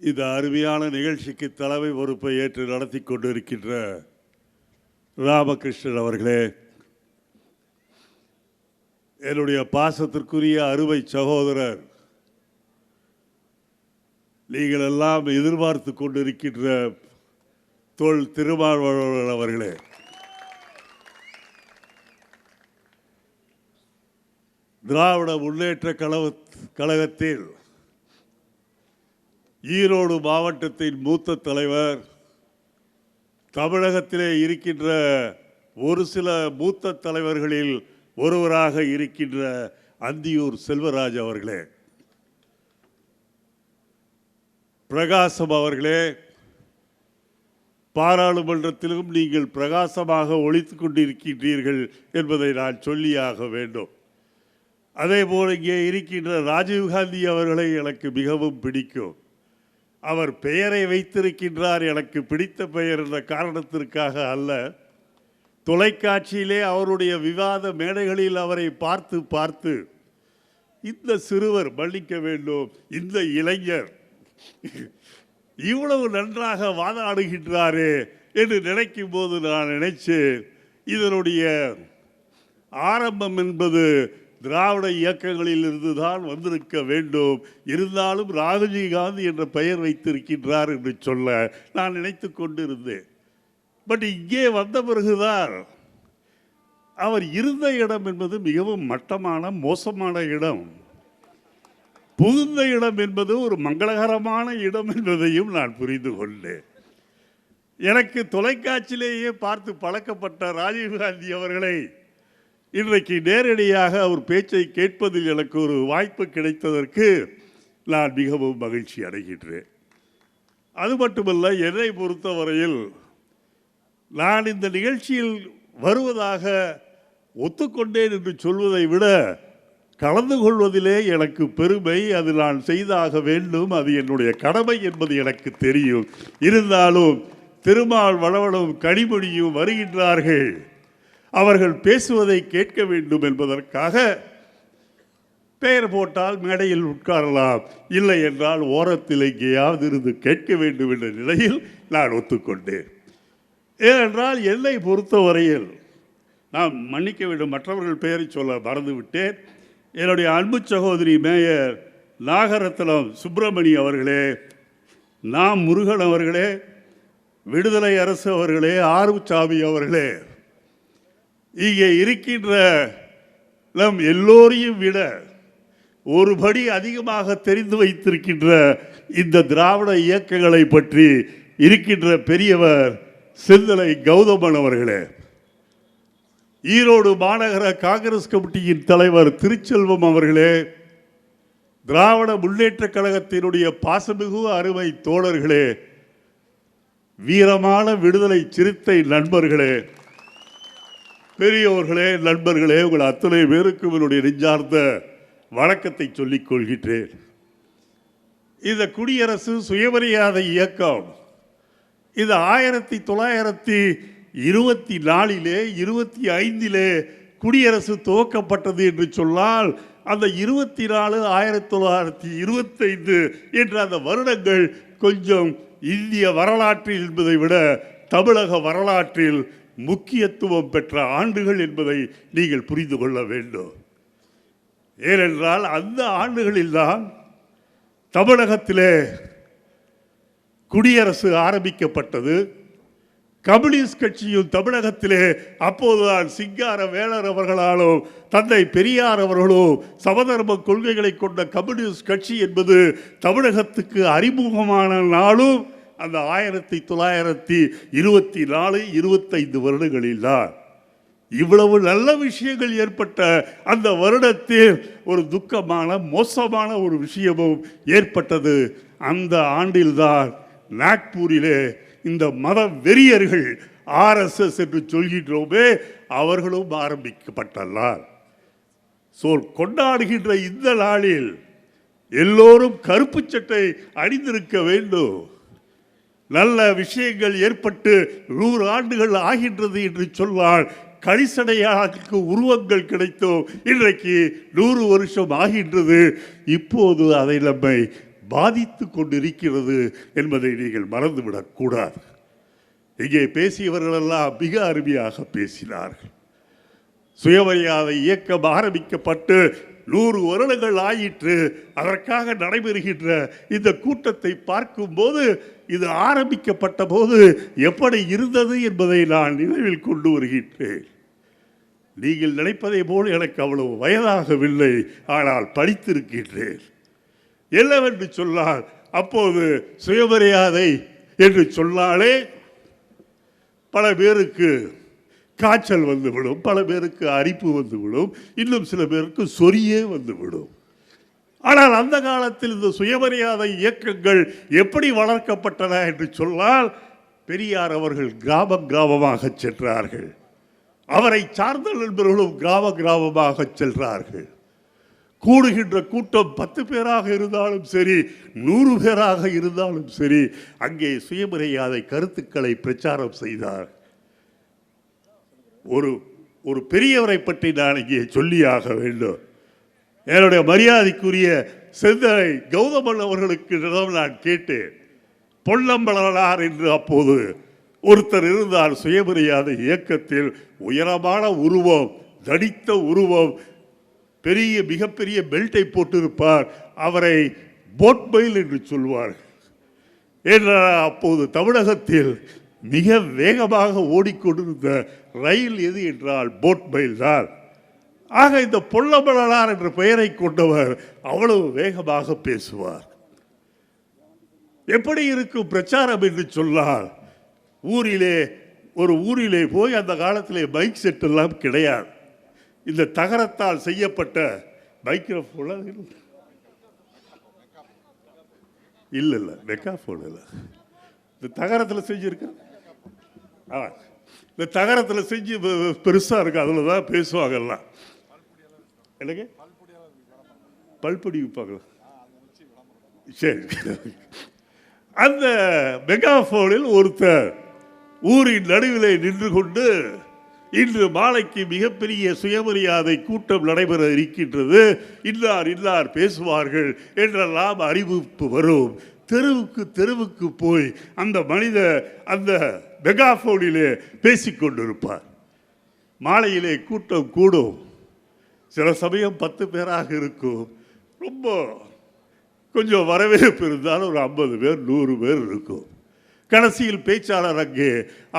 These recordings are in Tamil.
இந்த அருமையான நிகழ்ச்சிக்கு தலைமை பொறுப்பை ஏற்று நடத்தி கொண்டிருக்கின்ற ராமகிருஷ்ணன் அவர்களே என்னுடைய பாசத்திற்குரிய அருமை சகோதரர் நீங்கள் எல்லாம் எதிர்பார்த்து கொண்டிருக்கின்ற தொல் திருமாவளவன் அவர்களே. திராவிட முன்னேற்ற கழக கழகத்தில் ஈரோடு மாவட்டத்தின் மூத்த தலைவர் தமிழகத்திலே இருக்கின்ற ஒரு சில மூத்த தலைவர்களில் ஒருவராக இருக்கின்ற அந்தியூர் செல்வராஜ் அவர்களே. பிரகாசம் அவர்களே பாராளுமன்றத்திலும் நீங்கள் பிரகாசமாக ஒழித்து கொண்டிருக்கின்றீர்கள் என்பதை நான் சொல்லியாக வேண்டும். அதே போல் இங்கே இருக்கின்ற ராஜீவ்காந்தி அவர்களை எனக்கு மிகவும் பிடிக்கும். அவர் பெயரை வைத்திருக்கின்றார் எனக்கு பிடித்த பெயர் என்ற காரணத்திற்காக அல்ல. தொலைக்காட்சியிலே அவருடைய விவாத மேடைகளில் அவரை பார்த்து பார்த்து இந்த சிறுவர் மன்னிக்க வேண்டும் இந்த இளைஞர் இவ்வளவு நன்றாக வாதாடுகின்றாரே என்று நினைக்கும் போது நான் நினைச்சேன் இதனுடைய ஆரம்பம் என்பது திராவிட இயக்கங்களில் இருந்து தான் வந்திருக்க வேண்டும். இருந்தாலும் ராகுஜி காந்தி என்ற பெயர் வைத்திருக்கின்றார் என்று சொல்ல நான் நினைத்து கொண்டிருந்தேன். பட் இங்கே வந்த பிறகுதான் அவர் இருந்த இடம் என்பது மிகவும் மட்டமான மோசமான இடம். புகுந்த இடம் என்பது ஒரு மங்களகரமான இடம் என்பதையும் நான் புரிந்து கொண்டேன். எனக்கு தொலைக்காட்சியிலேயே பார்த்து பழக்கப்பட்ட ராஜீவ்காந்தி அவர்களை இன்றைக்கு நேரடியாக அவர் பேச்சை கேட்பதில் எனக்கு ஒரு வாய்ப்பு கிடைத்ததற்கு நான் மிகவும் மகிழ்ச்சி அடைகின்றேன். அது மட்டுமல்ல என்னை பொறுத்தவரையில் நான் இந்த நிகழ்ச்சியில் வருவதாக ஒத்துக்கொண்டேன் என்று சொல்வதை விட கலந்து கொள்வதிலே எனக்கு பெருமை. அது நான் செய்தாக வேண்டும். அது என்னுடைய கடமை என்பது எனக்கு தெரியும். இருந்தாலும் திருமால் வளவனும் கனிமொழியும் வருகின்றார்கள். அவர்கள் பேசுவதை கேட்க வேண்டும் என்பதற்காக பெயர் போட்டால் மேடையில் உட்காரலாம். இல்லை என்றால் ஓரத்தில் எங்கேயாவது இருந்து கேட்க வேண்டும் என்ற நிலையில் நான் ஒத்துக்கொண்டேன். ஏனென்றால் என்னை பொறுத்தவரையில் நான் மன்னிக்க வேண்டும். மற்றவர்கள் பெயரை சொல்ல மறந்துவிட்டேன். என்னுடைய அன்பு சகோதரி மேயர் நாகரத்னம் சுப்பிரமணி அவர்களே நாம் முருகன் அவர்களே விடுதலை அரசு அவர்களே ஆறுசாமி அவர்களே இங்கே இருக்கின்ற நம் எல்லோரையும் விட ஒரு படி அதிகமாக தெரிந்து வைத்திருக்கின்ற இந்த திராவிட இயக்கங்களை பற்றி இருக்கின்ற பெரியவர் செந்தலை கௌதமன் அவர்களே ஈரோடு மாநகர காங்கிரஸ் கமிட்டியின் தலைவர் திருச்செல்வம் அவர்களே திராவிட முன்னேற்ற கழகத்தினுடைய பாசமிகு அருமை தோழர்களே வீரமான விடுதலை சிறுத்தை நண்பர்களே பெரியவர்களே நண்பர்களே உங்கள் அத்தனை பேருக்கும் என்னுடைய நெஞ்சார்ந்த வணக்கத்தை சொல்லிக் கொள்கின்றேன். இந்த குடியரசு சுயமரியாதை இயக்கம் இது ஆயிரத்தி தொள்ளாயிரத்தி இருபத்தி நாலிலே இருபத்தி ஐந்திலே குடியரசு துவக்கப்பட்டது என்று சொன்னால் அந்த இருபத்தி நாலு ஆயிரத்தி தொள்ளாயிரத்தி இருபத்தைந்து என்ற அந்த வருடங்கள் கொஞ்சம் இந்திய வரலாற்றில் என்பதை விட தமிழக வரலாற்றில் முக்கியத்துவம் பெற்ற ஆண்டுகள் என்பதை நீங்கள் புரிந்து கொள்ள வேண்டும். ஏனென்றால் அந்த ஆண்டுகளில்தான் தமிழகத்திலே குடியரசு ஆரம்பிக்கப்பட்டது. கம்யூனிஸ்ட் கட்சியும் தமிழகத்திலே அப்போதுதான் சிங்கார வேளர் அவர்களாலும் தந்தை பெரியார் அவர்களும் சமதர்ம கொள்கைகளை கொண்ட கம்யூனிஸ்ட் கட்சி என்பது தமிழகத்துக்கு அறிமுகமான நாளும் அந்த ஆயிரத்தி தொள்ளாயிரத்தி இருபத்தி நாலு இருபத்தைந்து வருடங்களில் தான் இவ்வளவு நல்ல விஷயங்கள் ஏற்பட்ட அந்த வருடத்தில் ஒரு துக்கமான மோசமான ஒரு விஷயமும் ஏற்பட்டது. அந்த ஆண்டில்தான் நாக்பூரிலே இந்த மத வெறியர்கள் ஆர்எஸ்எஸ் என்று சொல்கின்றோமே அவர்களும் ஆரம்பிக்கப்பட்டனர். ஸோ கொண்டாடுகின்ற இந்த நாளில் எல்லோரும் கருப்பு சட்டை அணிந்திருக்க வேண்டும். நல்ல விஷயங்கள் ஏற்பட்டு நூறு ஆண்டுகள் ஆகின்றது என்று சொன்னால் கரிசடையாக்கு உருவங்கள் கிடைத்தோம். இன்றைக்கு நூறு வருஷம் ஆகின்றது. இப்போது அதை நம்மை பாதித்து கொண்டிருக்கிறது என்பதை நீங்கள் மறந்துவிடக்கூடாது இங்கே பேசியவர்களெல்லாம் மிக அருமையாக பேசினார்கள். சுயமரியாதை இயக்கம் ஆரம்பிக்கப்பட்டு நூறு வருடங்கள் ஆயிற்று. அதற்காக நடைபெறுகின்ற இந்த கூட்டத்தை பார்க்கும்போது இது ஆரம்பிக்கப்பட்ட போது எப்படி இருந்தது என்பதை நான் நினைவில் கொண்டு வருகின்றேன். நீங்கள் நினைப்பதை போல் எனக்கு அவ்வளவு வயதாகவில்லை ஆனால் படித்திருக்கின்றேன். என்னவென்று சொன்னால் அப்போது சுயமரியாதை என்று சொன்னாலே பல பேருக்கு காய்ச்சல் வந்துவிடும் பல பேருக்கு அரிப்பு வந்துவிடும் இன்னும் சில பேருக்கு சொரியே வந்துவிடும். ஆனால் அந்த காலத்தில் இந்த சுயமரியாதை இயக்கங்கள் எப்படி வளர்க்கப்பட்டன என்று சொன்னால் பெரியார் அவர்கள் கிராம கிராமமாக சென்றார்கள். அவரை சார்ந்த நண்பர்களும் கிராம கிராமமாக சென்றார்கள். கூடுகின்ற கூட்டம் பத்து பேராக இருந்தாலும் சரி நூறு பேராக இருந்தாலும் சரி அங்கே சுயமரியாதை கருத்துக்களை பிரச்சாரம் செய்தார். ஒரு ஒரு பெரியவரை பற்றி நான் இங்கே சொல்லியாக வேண்டும். என்னுடைய மரியாதைக்குரிய செந்தரை கௌதமன் அவர்களுக்கு நான் கேட்டேன். பொன்னம்பலனார் என்று அப்போது ஒருத்தர் இருந்தார் சுயமரியாதை இயக்கத்தில் உயரமான உருவம் தடித்த உருவம் பெரிய மிகப்பெரிய பெல்ட்டை போட்டிருப்பார். அவரை போட்பயில் என்று சொல்வார் ஏனென்றால் அப்போது தமிழகத்தில் மிக வேகமாக ஓடிக்கொண்டிருந்த ரயில் எது என்றால் போட்பயில் தான் ஆக இந்த பொல்லமலனார் என்ற பெயரை கொண்டவர் அவ்வளவு வேகமாக பேசுவார். எப்படி இருக்கும் பிரச்சாரம் என்று சொன்னால் ஊரிலே ஒரு ஊரிலே போய் அந்த காலத்திலே பைக் செட் எல்லாம் கிடையாது. இந்த தகரத்தால் செய்யப்பட்ட மைக்ரோஃபோன் இல்லை. இல்லை மெக்காஃபோன் இல்லை. இந்த தகரத்தில் செஞ்சுருக்க? ஆ. இந்த தகரத்தில் செஞ்சு பெருசாக இருக்குது அதில் தான் பேசுவாங்கல்லாம் எல்லாம். எனக்கு பல்பொடி விற்பாங்களா? சரி. அந்த மெகாஃபோனில் ஒருத்தர் ஊரின் நடுவிலே நின்று கொண்டு இன்று மாலைக்கு மிகப்பெரிய சுயமரியாதை கூட்டம் நடைபெற இருக்கின்றது. இன்னார் இன்னார் பேசுவார்கள் என்றெல்லாம் அறிவிப்பு வரும். தெருவுக்கு தெருவுக்கு போய் அந்த மனிதர் அந்த மெகாஃபோனிலே பேசிக்கொண்டிருப்பார். மாலையிலே கூட்டம் கூடும். சில சமயம் பத்து பேராக இருக்கும். ரொம்ப கொஞ்சம் வரவேற்பு இருந்தாலும் ஒரு ஐம்பது பேர் நூறு பேர் இருக்கும். கடைசியில் பேச்சாளர் அங்கே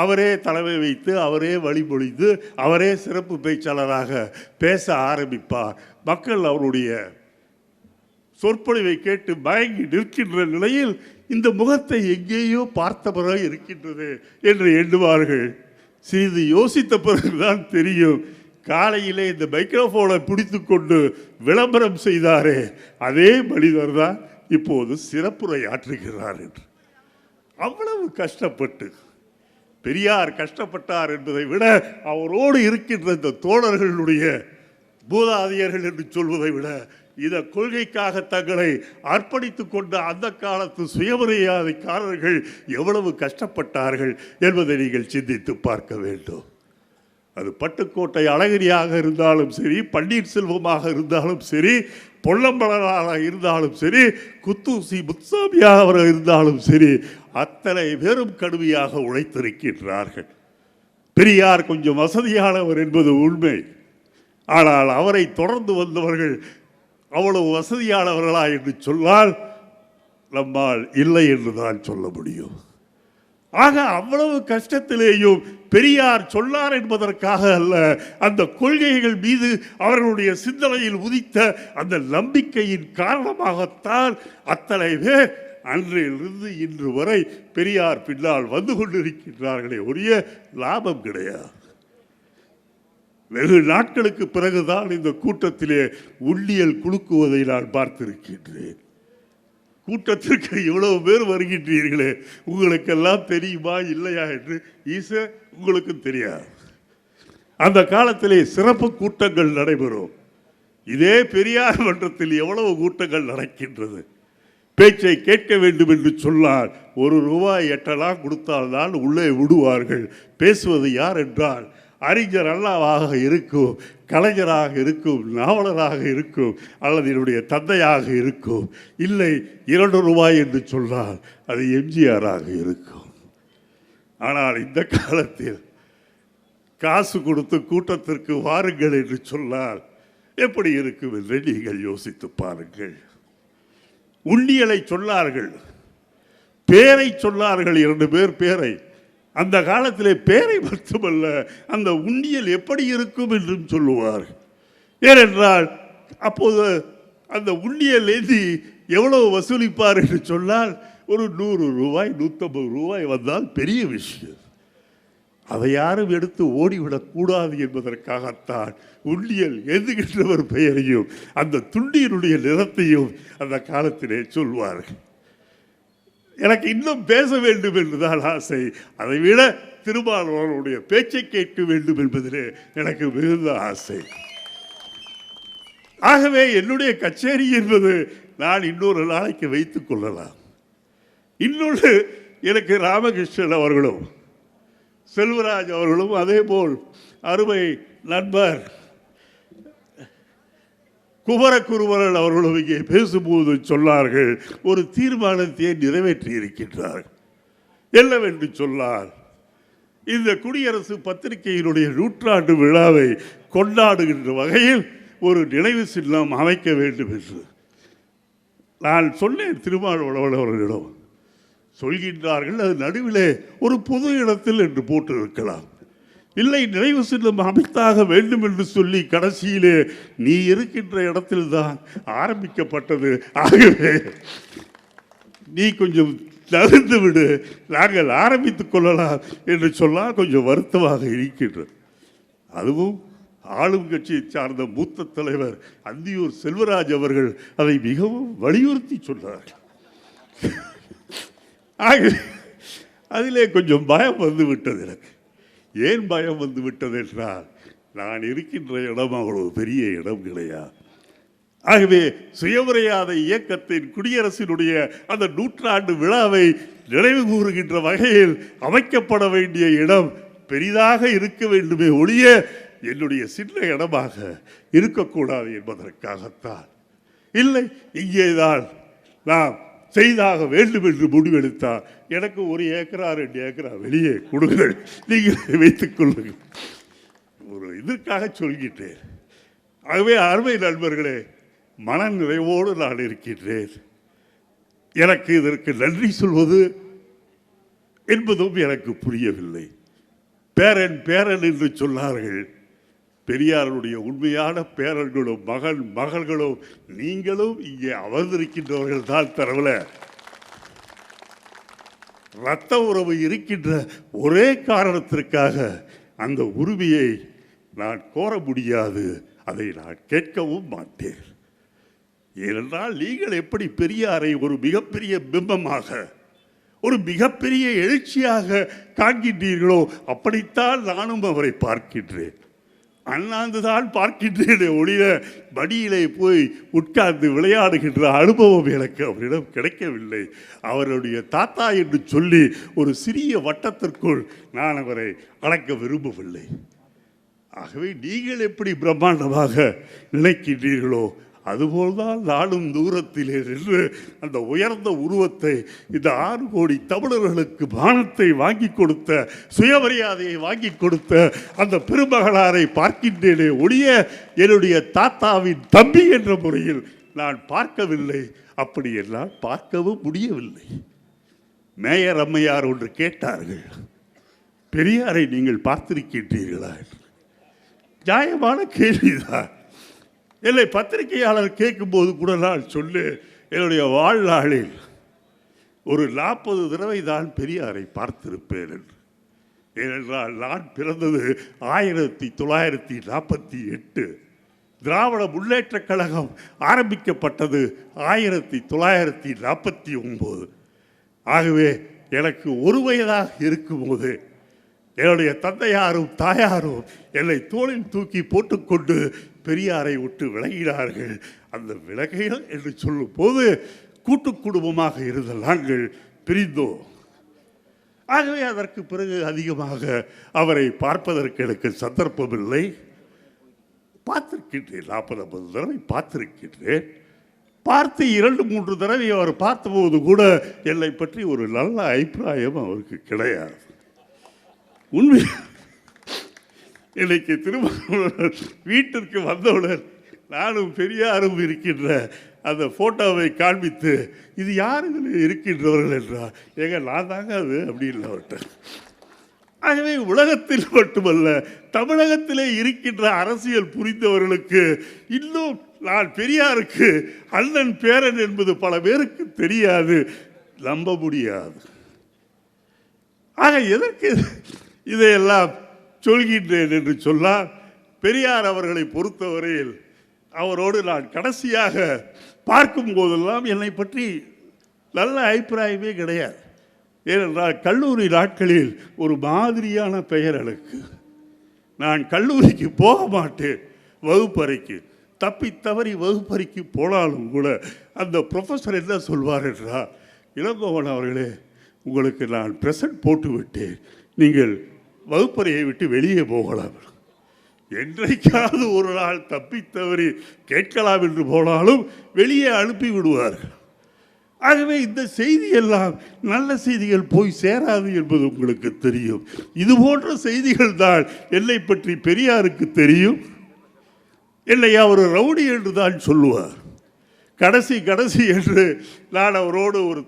அவரே தலைமை வைத்து அவரே வழிமொழிந்து அவரே சிறப்பு பேச்சாளராக பேச ஆரம்பிப்பார். மக்கள் அவருடைய சொற்பொழிவை கேட்டு மயங்கி நிற்கின்ற நிலையில் இந்த முகத்தை எங்கேயோ பார்த்தவராக இருக்கின்றது என்று எண்ணுவார்கள். சிறிது யோசித்த பிறகுதான் தெரியும். காலையிலே இந்த மைக்ரோஃபோனை பிடித்து கொண்டு விளம்பரம் செய்தாரே அதே மனிதர் தான் இப்போது சிறப்புரை ஆற்றுகிறார் என்று. அவ்வளவு கஷ்டப்பட்டு பெரியார் கஷ்டப்பட்டார் என்பதை விட அவரோடு இருக்கின்ற இந்த தோழர்களுடைய பூதாதியர்கள் என்று சொல்வதை விட இந்த கொள்கைக்காக தங்களை அர்ப்பணித்து கொண்ட அந்த காலத்து சுயமரியாதைக்காரர்கள் எவ்வளவு கஷ்டப்பட்டார்கள் என்பதை நீங்கள் சிந்தித்து பார்க்க வேண்டும். அது பட்டுக்கோட்டை அழகிரியாக இருந்தாலும் சரி பன்னீர்செல்வமாக இருந்தாலும் சரி பொல்லம்பலனாக இருந்தாலும் சரி குத்தூசி முத்சாமியாக இருந்தாலும் சரி அத்தனை பேரும் கடுமையாக உழைத்திருக்கின்றார்கள். பெரியார் கொஞ்சம் வசதியானவர் என்பது உண்மை. ஆனால் அவரை தொடர்ந்து வந்தவர்கள் அவ்வளவு வசதியானவர்களா என்று சொன்னால் நம்மால் இல்லை என்று தான் சொல்ல முடியும். ஆக அவ்வளவு கஷ்டத்திலேயும் பெரியார் சொன்னார் என்பதற்காக அல்ல அந்த கொள்கைகள் மீது அவர்களுடைய சிந்தனையில் உதித்த அந்த நம்பிக்கையின் காரணமாகத்தான் அத்தனை பேர் அன்றிலிருந்து இன்று வரை பெரியார் பின்னால் வந்து கொண்டிருக்கின்றார்களே ஒழிய லாபம் கிடையாது. வெகு நாட்களுக்கு பிறகுதான் இந்த கூட்டத்திலே உள்ளியல் குலுக்குவதை நான் பார்த்திருக்கின்றேன். கூட்டத்திற்கு இவ்வளவு பேர் வருகின்றீர்களே உங்களுக்கெல்லாம் தெரியுமா இல்லையா என்று ஈச உங்களுக்கும் தெரியாது. அந்த காலத்திலே சிறப்பு கூட்டங்கள் நடைபெறும். இதே பெரியார் மன்றத்தில் எவ்வளவு கூட்டங்கள் நடக்கின்றது. பேச்சை கேட்க வேண்டும் என்று சொன்னால் ஒரு ரூபாய் எட்டலாம் கொடுத்தால்தான் உள்ளே விடுவார்கள். பேசுவது யார் என்றால் அறிஞர் அல்லாவாக இருக்கும் கலைஞராக இருக்கும் நாவலராக இருக்கும் அல்லது என்னுடைய தந்தையாக இருக்கும். இல்லை இரண்டு ரூபாய் என்று சொன்னால் அது எம்ஜிஆராக இருக்கும். ஆனால் இந்த காலத்தில் காசு கொடுத்து கூட்டத்திற்கு வாருங்கள் என்று சொன்னால் எப்படி இருக்கும் என்று நீங்கள் யோசித்து பாருங்கள். உண்ணியலை சொன்னார்கள் பேரை சொன்னார்கள் இரண்டு பேர் பேரை. அந்த காலத்தில் பேரை மட்டுமல்ல அந்த உண்டியல் எப்படி இருக்கும் என்றும் சொல்லுவார். ஏனென்றால் அப்போது அந்த உண்டியல் ஏந்தி எவ்வளவு வசூலிப்பார் என்று சொன்னால் ஒரு நூறு ரூபாய் நூற்றம்பது ரூபாய் வந்தால் பெரிய விஷயம். அதை யாரும் எடுத்து ஓடிவிடக்கூடாது என்பதற்காகத்தான் உண்டியல் எழுதுகின்றவர் பெயரையும் அந்த துண்டியினுடைய நிறத்தையும் அந்த காலத்திலே சொல்வார்கள். எனக்கு இன்னும் பேச வேண்டும் என்றுதான் ஆசை. அதை விட திருமாவளவனுடைய பேச்சை கேட்க வேண்டும் என்பதிலே எனக்கு மிகுந்த ஆசை. ஆகவே என்னுடைய கச்சேரி என்பது நான் இன்னொரு நாளைக்கு வைத்துக் கொள்ளலாம். இன்னொன்று எனக்கு ராமகிருஷ்ணன் அவர்களும் செல்வராஜ் அவர்களும் அதே போல் அருமை நண்பர் குமரகுருவரன் அவர்களும் இங்கே பேசும்போது சொன்னார்கள் ஒரு தீர்மானத்தை நிறைவேற்றி இருக்கின்றார்கள் என்னவென்று சொன்னார் இந்த குடியரசு பத்திரிகையினுடைய நூற்றாண்டு விழாவை கொண்டாடுகின்ற வகையில் ஒரு நினைவு சின்னம் அமைக்க வேண்டும் என்று. நான் சொன்னேன் திருமாவளவன் அவர்களிடம் சொல்கின்றார்கள் அது நடுவிலே ஒரு பொது இடத்தில் என்று போட்டிருக்கலாம். இல்லை நிறைவு செல்லும் அமைத்தாக வேண்டும் என்று சொல்லி கடைசியிலே நீ இருக்கின்ற இடத்தில்தான் ஆரம்பிக்கப்பட்டது. ஆகவே நீ கொஞ்சம் தகுந்து விடு. நாங்கள் ஆரம்பித்துக் கொள்ளலாம் என்று சொன்னால் கொஞ்சம் வருத்தமாக இருக்கின்றது அதுவும் ஆளும் கட்சியை சார்ந்த மூத்த தலைவர் அந்தியூர் செல்வராஜ் அவர்கள் அதை மிகவும் வலியுறுத்தி சொன்னார்கள் ஆகவே அதிலே கொஞ்சம் பயம் வந்து விட்டது எனக்கு. ஏன் பயம் வந்து விட்டது என்றால் நான் இருக்கின்ற இடம் அவ்வளவு பெரிய இடம் கிடையாது. ஆகவே சுயமரியாதை இயக்கத்தின் குடியரசினுடைய அந்த நூற்றாண்டு விழாவை நினைவு கூறுகின்ற வகையில் அமைக்கப்பட வேண்டிய இடம் பெரிதாக இருக்க வேண்டுமே ஒழிய என்னுடைய சின்ன இடமாக இருக்கக்கூடாது என்பதற்காகத்தான். இல்லை இங்கேதான் நாம் செய்தாக வேண்டும் என்று முடிவெடுத்தால் எனக்கு ஒரு ஏக்கரா ரெண்டு ஏக்கரா வெளியே கொடுங்கள். நீங்கள் வைத்துக் கொள்ளுங்கள். ஒரு இதற்காக சொல்கின்றேன். ஆகவே அருமை நண்பர்களே மன நிறைவோடு நான் இருக்கின்றேன். எனக்கு இதற்கு நன்றி சொல்வது என்பதும் எனக்கு புரியவில்லை. பேரன் பேரன் என்று சொன்னார்கள். பெரியாருடைய உண்மையான பேரர்களும் மகன் மகள்களும் நீங்களும் இங்கே அமர்ந்திருக்கின்றவர்கள் தான் தரவில் இரத்த உறவு இருக்கின்ற ஒரே காரணத்திற்காக அந்த உரிமையை நான் கோர முடியாது அதை நான் கேட்கவும் மாட்டேன். ஏனென்றால் நீங்கள் எப்படி பெரியாரை ஒரு மிகப்பெரிய பிம்பமாக ஒரு மிகப்பெரிய எழுச்சியாக காண்கின்றீர்களோ அப்படித்தான் நானும் அவரை பார்க்கின்றேன். அண்ணாந்துதான் பார்க்கின்றேனே ஒளிய மடியிலே போய் உட்கார்ந்து விளையாடுகின்ற அனுபவம் எனக்கு அவரிடம் கிடைக்கவில்லை. அவருடைய தாத்தா என்று சொல்லி ஒரு சிறிய வட்டத்திற்குள் நான் அவரை அழைக்க விரும்பவில்லை. ஆகவே நீங்கள் எப்படி பிரம்மாண்டமாக நினைக்கின்றீர்களோ அதுபோல்தான் நாளும் தூரத்திலே நின்று அந்த உயர்ந்த உருவத்தை இந்த ஆறு கோடி தமிழர்களுக்கு பானத்தை வாங்கி கொடுத்த சுயமரியாதையை வாங்கி கொடுத்த அந்த பெருமகளாரை பார்க்கின்றேனே ஒழிய என்னுடைய தாத்தாவின் தம்பி என்ற முறையில் நான் பார்க்கவில்லை. அப்படியெல்லாம் பார்க்கவும் முடியவில்லை. மேயர் அம்மையார் ஒன்று கேட்டார்கள் பெரியாரை நீங்கள் பார்த்திருக்கின்றீர்களா? என்று. நியாயமான கேள்விதான். இல்லை பத்திரிகையாளர் கேட்கும்போது கூட நான் சொல்லு என்னுடைய வாழ்நாளில் ஒரு நாற்பது தடவை தான் பெரியாரை பார்த்திருப்பேன் என்று. ஏனென்றால் நான் பிறந்தது ஆயிரத்தி தொள்ளாயிரத்தி நாற்பத்தி எட்டு. திராவிட முன்னேற்றக் கழகம் ஆரம்பிக்கப்பட்டது ஆயிரத்தி தொள்ளாயிரத்தி நாற்பத்தி ஒம்பது. ஆகவே எனக்கு ஒரு வயதாக இருக்கும்போது என்னுடைய தந்தையாரும் தாயாரும் என்னை தோளில் தூக்கி போட்டுக்கொண்டு பெரியாரை விட்டு விலகினார்கள். அந்த விலகைகள் என்று சொல்லும் போது கூட்டு குடும்பமாக இருந்த நாங்கள் பிரிந்தோம் ஆகவே அதற்கு பிறகு அதிகமாக அவரை பார்ப்பதற்கு எனக்கு சந்தர்ப்பமில்லை. பார்த்திருக்கின்றேன் நாற்பது ஐம்பது தடவை பார்த்திருக்கின்றேன். பார்த்து இரண்டு மூன்று தடவை அவர் பார்த்தபோது கூட என்னை பற்றி ஒரு நல்ல அபிப்பிராயம் அவருக்கு கிடையாது. உண்மை இன்னைக்கு திரும்ப வீட்டிற்கு வந்தவுடன் நானும் பெரியாரும் இருக்கின்ற அந்த ஃபோட்டோவை காண்பித்து இது யார் இதில் இருக்கின்றவர்கள் என்றார். ஏங்க நான் தாங்க அது? அப்படின்னு அவர்கிட்ட. ஆகவே உலகத்தில் மட்டுமல்ல தமிழகத்திலே இருக்கின்ற அரசியல் புரிந்தவர்களுக்கு இன்னும் நான் பெரியாருக்கு அண்ணன் பேரன் என்பது பல பேருக்கு தெரியாது நம்ப முடியாது. ஆக எதற்கு இதையெல்லாம் சொல்கின்றேன் என்று சொன்னால் பெரியார் அவர்களை பொறுத்தவரையில் அவரோடு நான் கடைசியாக பார்க்கும் போதெல்லாம் என்னை பற்றி நல்ல அபிப்பிராயமே கிடையாது. ஏனென்றால் கல்லூரி நாட்களில் ஒரு மாதிரியான பெயர் எனக்கு. நான் கல்லூரிக்கு போக மாட்டேன் வகுப்பறைக்கு. தப்பி தவறி வகுப்பறைக்கு போனாலும் கூட அந்த ப்ரொஃபஸர் என்ன சொல்வார் என்றால் இளங்கோவன் அவர்களே உங்களுக்கு நான் ப்ரெசன்ட் போட்டு விட்டேன் நீங்கள் வகுப்பறையை விட்டு வெளியே போகலாம் என்றைக்காவது ஒரு நாள் தப்பி கேட்கலாம் என்று போனாலும் வெளியே அனுப்பி விடுவார்கள். ஆகவே இந்த செய்தி எல்லாம் நல்ல செய்திகள் போய் சேராது என்பது உங்களுக்கு தெரியும். இது போன்ற செய்திகள் தான் என்னை பற்றி பெரியாருக்கு தெரியும். என்னை அவர் ரவுடி என்று தான் சொல்லுவார். கடைசி கடைசி என்று நான் அவரோடு ஒரு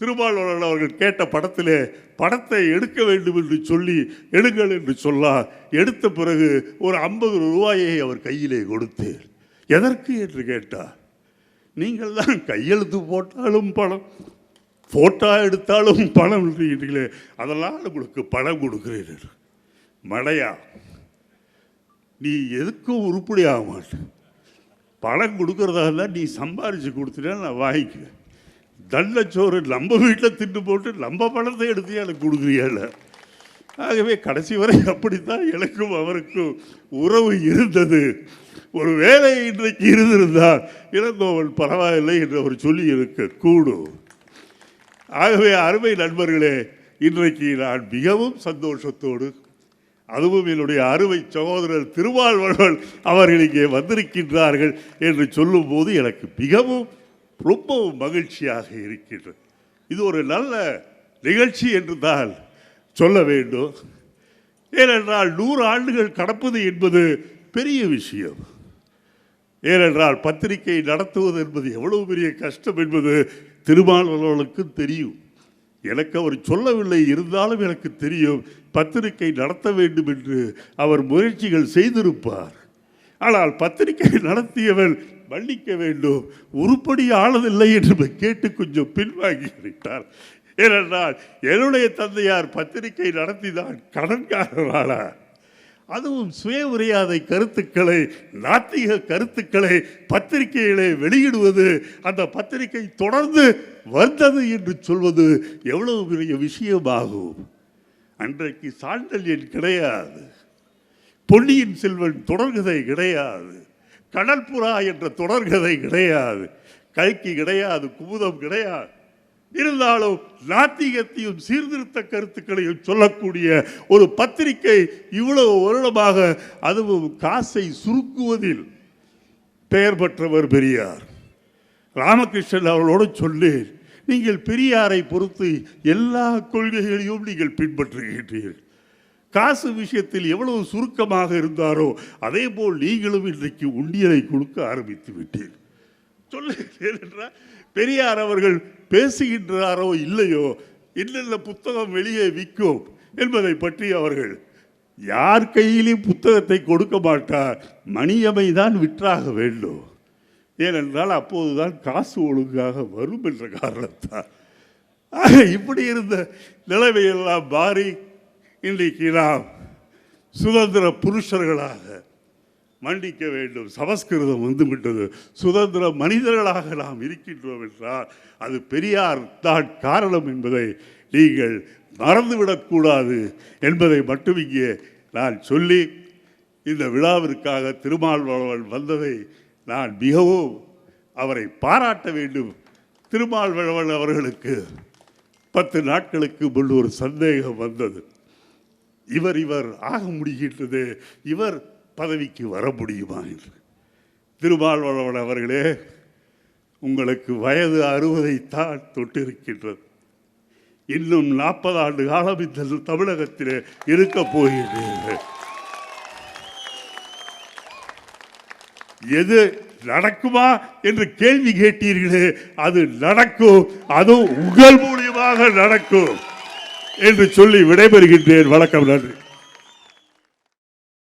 திருமாவளவன் அவர்கள் கேட்ட படத்திலே படத்தை எடுக்க வேண்டும் என்று சொல்லி எடுங்கள் என்று சொன்னார். எடுத்த பிறகு ஒரு ஐம்பது ரூபாயை அவர் கையிலே கொடுத்தேன் எதற்கு? என்று கேட்டார். நீங்கள் தான் கையெழுத்து போட்டாலும் பணம் ஃபோட்டோ எடுத்தாலும் பணம் என்றீர்களே அதெல்லாம் உங்களுக்கு பணம் கொடுக்குறீர்கள் மடையா நீ எதுக்கும் உருப்படி ஆக மாட்டேன் பணம் கொடுக்குறதா இருந்தால் நீ சம்பாரித்து கொடுத்துட்டா நான் வாங்கிக்குவேன். தள்ளச்சோறு நம்ம வீட்டில் தின்னு போட்டு நம்ம பணத்தை எடுத்து எனக்கு கொடுக்குறியால ஆகவே கடைசி வரை அப்படித்தான் எனக்கும் அவருக்கும் உறவு இருந்தது. ஒரு வேலை இன்றைக்கு இருந்திருந்தால் இளங்கோவன் பரவாயில்லை என்று அவர் சொல்லி இருக்க கூடும். ஆகவே அருமை நண்பர்களே இன்றைக்கு நான் மிகவும் சந்தோஷத்தோடு அதுவும் என்னுடைய அருமை சகோதரர் திருவாழ்வர்கள் அவர்கள் இங்கே வந்திருக்கின்றார்கள் என்று சொல்லும்போது எனக்கு மிகவும் ரொம்பவும் மகிழ்ச்சியாக இருக்கின்றது. இது ஒரு நல்ல நிகழ்ச்சி என்று தான் சொல்ல வேண்டும். ஏனென்றால் நூறு ஆண்டுகள் கடப்பது என்பது பெரிய விஷயம். ஏனென்றால் பத்திரிகை நடத்துவது என்பது எவ்வளவு பெரிய கஷ்டம் என்பது திருமாவளவனுக்கு தெரியும். எனக்கு அவர் சொல்லவில்லை இருந்தாலும் எனக்கு தெரியும். பத்திரிகை நடத்த வேண்டும் என்று அவர் முயற்சிகள் செய்திருப்பார். ஆனால் பத்திரிகை நடத்தியவன் மன்னிக்க வேண்டும். உருப்படி ஆனதில்லை என்று கேட்டு கொஞ்சம் பின்வாங்கி இருக்கிறார் ஏனென்றால் என்னுடைய தந்தையார் பத்திரிகை நடத்திதான் கடன்காரரானார் அதுவும் சுய உரையாதை கருத்துக்களை நாத்திக கருத்துக்களை பத்திரிகைகளை வெளியிடுவது அந்த பத்திரிகை தொடர்ந்து வந்தது என்று சொல்வது எவ்வளவு பெரிய விஷயமாகும். அன்றைக்கு சாண்டல்யன் கிடையாது. பொன்னியின் செல்வன் தொடர்கதை கிடையாது. கடற்புறா என்ற தொடர்கதை கிடையாது. கல்கி கிடையாது குமுதம் கிடையாது. இருந்தாலும் நாத்திகத்தையும் சீர்திருத்த கருத்துக்களையும் சொல்லக்கூடிய ஒரு பத்திரிகை இவ்வளவு வருடமாக அதுவும் காசை சுருக்குவதில் பெயர் பெற்றவர் பெரியார். ராமகிருஷ்ணன் அவர்களோடு சொன்னேன் நீங்கள் பெரியாரை பொறுத்து எல்லா கொள்கைகளையும் நீங்கள் பின்பற்றுகின்றீர்கள். காசு விஷயத்தில் எவ்வளவு சுருக்கமாக இருந்தாரோ அதே போல் நீங்களும் இன்றைக்கு உண்டியலை கொடுக்க ஆரம்பித்து விட்டீர். சொல்லுகிறேன் என்றால் பெரியார் அவர்கள் பேசுகின்றாரோ இல்லையோ என்னென்ன புத்தகம் வெளியே விற்கும் என்பதை பற்றி அவர்கள் யார் கையிலும் புத்தகத்தை கொடுக்க மாட்டார் மணியமை தான் விற்றாக வேண்டும். ஏனென்றால் அப்போதுதான் காசு ஒழுங்காக வரும் என்ற காரணத்தால். ஆக இப்படி இருந்த நிலைமையெல்லாம் மாறி இன்றைக்கு நாம் சுதந்திர புருஷர்களாக மன்னிக்க வேண்டும். சமஸ்கிருதம் வந்துவிட்டது. சுதந்திர மனிதர்களாக நாம் இருக்கின்றோம் என்றால் அது பெரியார் தான் காரணம் என்பதை நீங்கள் மறந்துவிடக்கூடாது என்பதை மட்டும் இங்கே நான் சொல்லி இந்த விழாவிற்காக திருமால்வளவன் வந்ததை நான் மிகவும் அவரை பாராட்ட வேண்டும். திருமால்வளவன் அவர்களுக்கு பத்து நாட்களுக்கு முன் ஒரு சந்தேகம் வந்தது. இவர் இவர் ஆக முடிகின்றது. இவர் பதவிக்கு வர முடியுமா என்று. திருமாவளவன் அவர்களே உங்களுக்கு வயது அறுபதைத்தான் தொட்டிருக்கின்றது. இன்னும் நாற்பது ஆண்டு காலம் இந்த தமிழகத்தில் இருக்க போகிறீர்கள் எது நடக்குமா என்று கேள்வி கேட்டீர்களே அது நடக்கும். அதுவும் உங்கள் மூலியமாக நடக்கும். என்று சொல்லி விடைபெறுகின்றேன். வணக்கம் நன்றி.